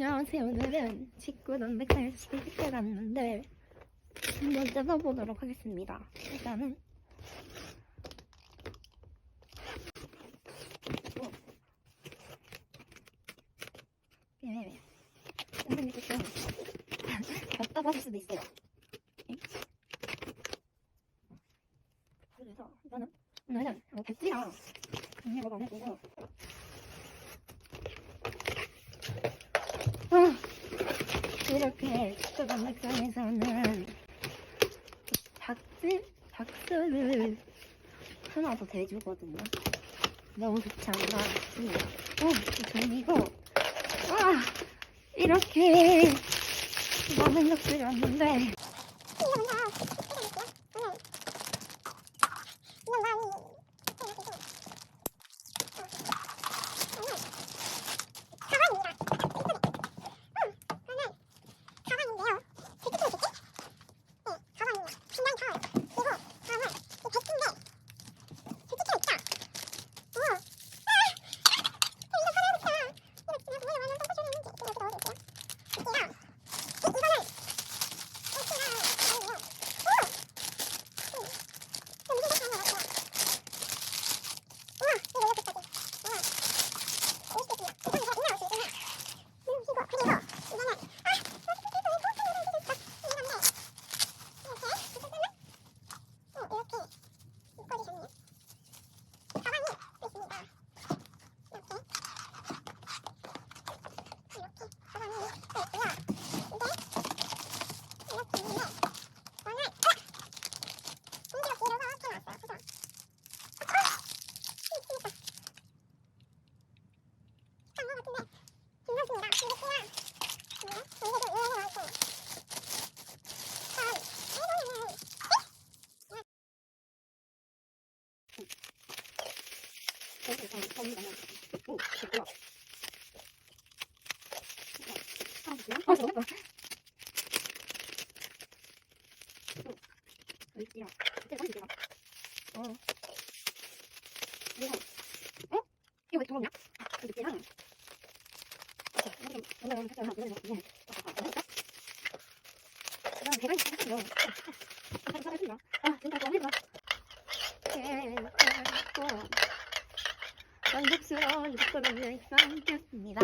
안녕하세요. 오늘은 직구 담백할 시식에 갔는데 한번 뜯어보도록 하겠습니다. 일단은 답답하실 수도 있어요. 예? 그래서 이거는 오늘은 강력을 안 해보고 이렇게 직구 담백장에서는 닭질, 닭스를 하나 더 대주거든요. 너무 좋지 않나 싶습니다. 어, 그리고 아, 이렇게 많은 것들이 왔는데 어. 이거, 어? 이거 왜 들어오냐? 이렇게랑 그다음 배가 있어요. 아, 진짜 너무 힘들어. 만족스러운 함께했습니다.